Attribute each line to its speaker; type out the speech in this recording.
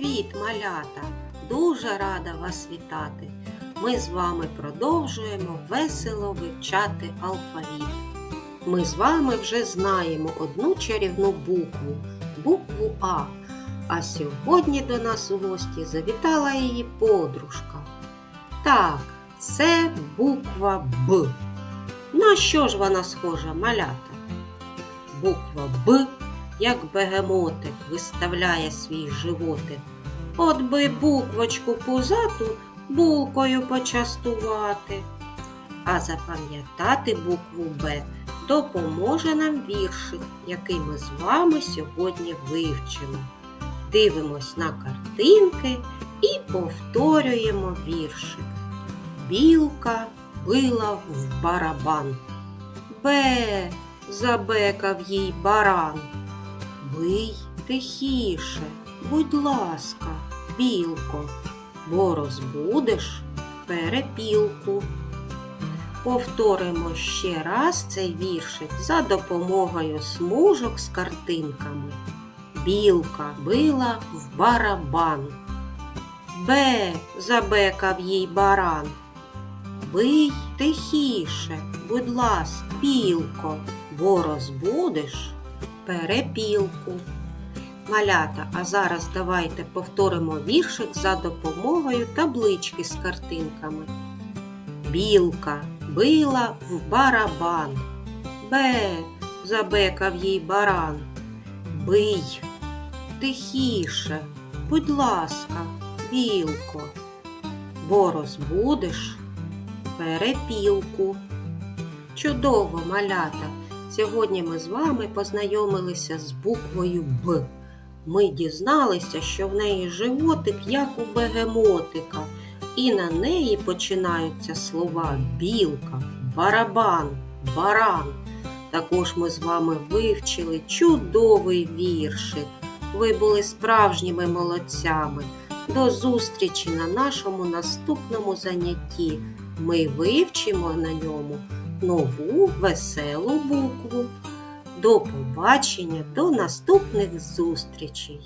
Speaker 1: Привіт, малята! Дуже рада вас вітати. Ми з вами продовжуємо весело вивчати алфавіт. Ми з вами вже знаємо одну чарівну букву букву А. А сьогодні до нас у гості завітала її подружка. Так, це буква Б. На що ж вона схожа, малята? Буква Б, як бегемотик, виставляє свій животик. От би буквочку пузату булкою почастувати. А запам'ятати букву Б допоможе нам віршик, який ми з вами сьогодні вивчимо. Дивимось на картинки і повторюємо віршик. Білка била в барабан. Бе, забекав їй баран. Бий тихіше, будь ласка, білко, бо розбудеш перепілку. Повторимо ще раз цей віршик за допомогою смужок з картинками. Білка била в барабан. Бе, забекав їй баран. Бий тихіше, будь ласка, білко, бо розбудеш перепілку. Малята, а зараз давайте повторимо віршик за допомогою таблички з картинками. Білка била в барабан. Бе, забекав їй баран. Бий тихіше, будь ласка, білко, бо розбудеш перепілку. Чудово, малята! Сьогодні ми з вами познайомилися з буквою Б. Ми дізналися, що в неї животик, як у бегемотика, і на неї починаються слова білка, барабан, баран. Також ми з вами вивчили чудовий віршик. Ви були справжніми молодцями. До зустрічі на нашому наступному занятті. Ми вивчимо на ньому нову веселу букву. До побачення, до наступних зустрічей!